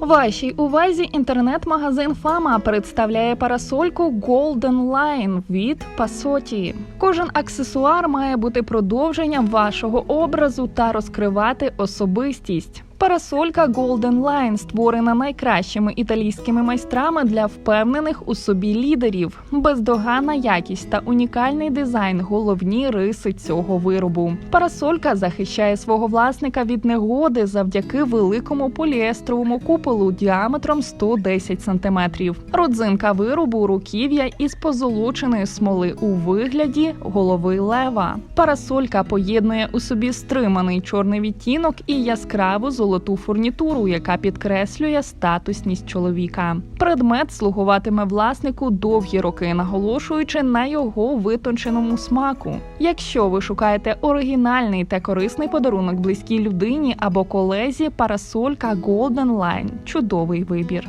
Вашій увазі інтернет-магазин Фама представляє парасольку Golden Line від Пасоті. Кожен аксесуар має бути продовженням вашого образу та розкривати особистість. Парасолька Golden Line створена найкращими італійськими майстрами для впевнених у собі лідерів. Бездоганна якість та унікальний дизайн головні риси цього виробу. Парасолька захищає свого власника від негоди завдяки великому поліестровому куполу діаметром 110 см. Родзинка виробу руків'я із позолоченої смоли у вигляді голови лева. Парасолька поєднує у собі стриманий чорний відтінок і яскраву золоту фурнітуру, яка підкреслює статусність чоловіка. Предмет слугуватиме власнику довгі роки, наголошуючи на його витонченому смаку. Якщо ви шукаєте оригінальний та корисний подарунок близькій людині або колезі, парасолька Golden Line – чудовий вибір.